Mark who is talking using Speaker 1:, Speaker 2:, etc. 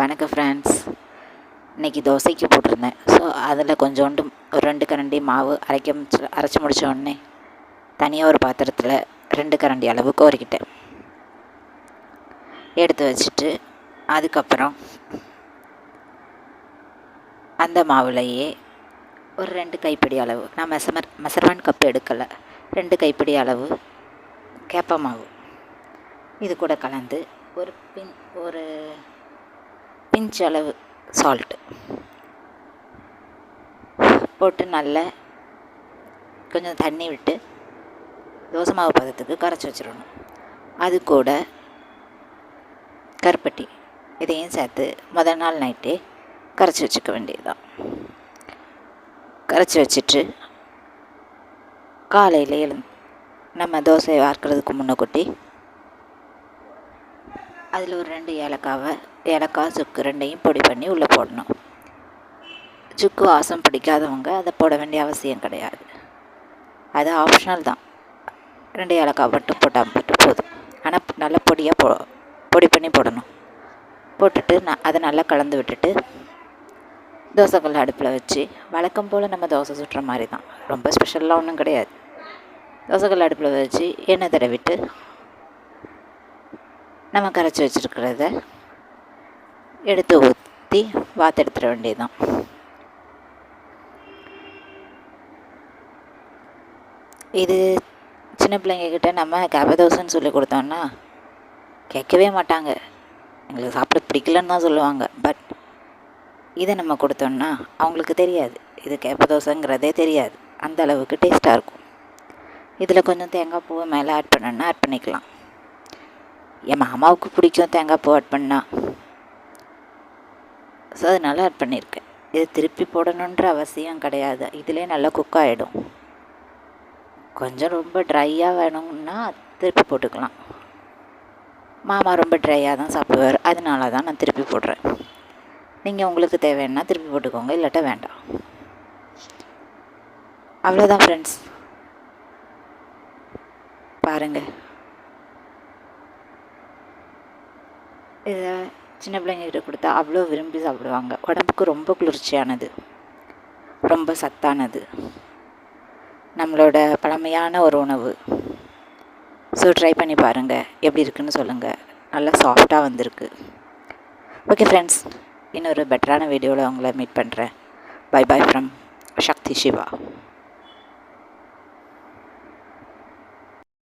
Speaker 1: வணக்கம் ஃப்ரெண்ட்ஸ் இன்றைக்கி தோசைக்கு போட்டிருந்தேன். ஸோ அதில் கொஞ்சோண்டு ஒரு ரெண்டு கரண்டி மாவு அரைக்க அரைச்சி முடித்த உடனே தனியாக ஒரு பாத்திரத்தில் ரெண்டு கரண்டி அளவு கோரிக்கிட்டேன். எடுத்து வச்சுட்டு அதுக்கப்புறம் அந்த மாவுலையே ஒரு ரெண்டு கைப்பிடி அளவு நான் மெசமர் மெசர்வான் கப் எடுக்கலை. ரெண்டு கைப்பிடி அளவு கேப்ப மாவு. இது கூட கலந்து ஒரு பின் ஒரு பிஞ்ச் அளவு சால்ட்டு போட்டு நல்லா கொஞ்சம் தண்ணி விட்டு தோசை மாவு பதத்துக்கு கரைச்சி வச்சிடணும். அது கூட கருப்பட்டி இதையும் சேர்த்து முதல் நாள் நைட்டே கரைச்சி வச்சுக்க வேண்டியதுதான். கரைச்சி வச்சுட்டு காலையில் எழு நம்ம தோசையை வார்க்கிறதுக்கு முன்னே கொட்டி அதில் ஒரு ரெண்டு ஏலக்காவை ஏலக்காய் சுக்கு ரெண்டையும் பொடி பண்ணி உள்ளே போடணும். சுக்கு வாசம் பிடிக்காதவங்க அதை போட வேண்டிய அவசியம் கிடையாது. அது ஆப்ஷனல் தான். ரெண்டு ஏலக்காய் மட்டும் போட்டால் மட்டும் போதும். ஆனால் நல்லா பொடியாக போ பொடி பண்ணி போடணும். போட்டுட்டு நான் அதை நல்லா கலந்து விட்டுட்டு தோசைக்கல் அடுப்பில் வச்சு வழக்கம் போல் நம்ம தோசை சுட்டுற மாதிரி தான். ரொம்ப ஸ்பெஷலாக ஒன்றும் கிடையாது. தோசைக்கல் அடுப்பில் வச்சு எண்ணெய் தடவிட்டு நம்ம கரைச்சி வச்சுருக்கிறத எடுத்து ஊற்றி வாத்தெடுத்துட வேண்டியதுதான். இது சின்ன பிள்ளைங்கக்கிட்ட நம்ம கபதோசைன்னு சொல்லி கொடுத்தோன்னா கேட்கவே மாட்டாங்க. எங்களுக்கு சாப்பிட பிடிக்கலன்னு தான் சொல்லுவாங்க. பட் இதை நம்ம கொடுத்தோன்னா அவங்களுக்கு தெரியாது. இது கேப்பதோசைங்கிறதே தெரியாது. அந்த அளவுக்கு டேஸ்ட்டாக இருக்கும். இதில் கொஞ்சம் தேங்காய் பூவை மேலே ஆட் பண்ணணுன்னா ஆட் பண்ணிக்கலாம். என் மாமாவுக்கு பிடிக்கும் தேங்காய் பூ ஆட் பண்ணால் ஸோ அதனால் ஆட் பண்ணியிருக்கேன் இது திருப்பி போடணுன்ற அவசியம் கிடையாது. இதிலே நல்லா குக் ஆகிடும் கொஞ்சம் ரொம்ப ட்ரையாக வேணும்னா திருப்பி போட்டுக்கலாம். மாமா ரொம்ப ட்ரையாக தான் சாப்பிடுவார். அதனால தான் நான் திருப்பி போடுறேன். நீங்கள் உங்களுக்கு தேவைன்னா திருப்பி போட்டுக்கோங்க. இல்லாட்டா வேண்டாம். அவ்வளோதான் ஃப்ரெண்ட்ஸ் பாருங்கள் இதை சின்ன பிள்ளைங்ககிட்ட கொடுத்தா அவ்வளோ விரும்பி சாப்பிடுவாங்க. உடம்புக்கு ரொம்ப குளிர்ச்சியானது. ரொம்ப சத்தானது. நம்மளோட பழமையான ஒரு உணவு. ஸோ ட்ரை பண்ணி பாருங்கள் எப்படி இருக்குன்னு சொல்லுங்கள் நல்லா சாஃப்டாக வந்திருக்கு. ஓகே ஃப்ரெண்ட்ஸ் இன்னொரு பெட்டரான வீடியோவில் உங்களை மீட் பண்ணுறேன் bye bye from Shakti Siva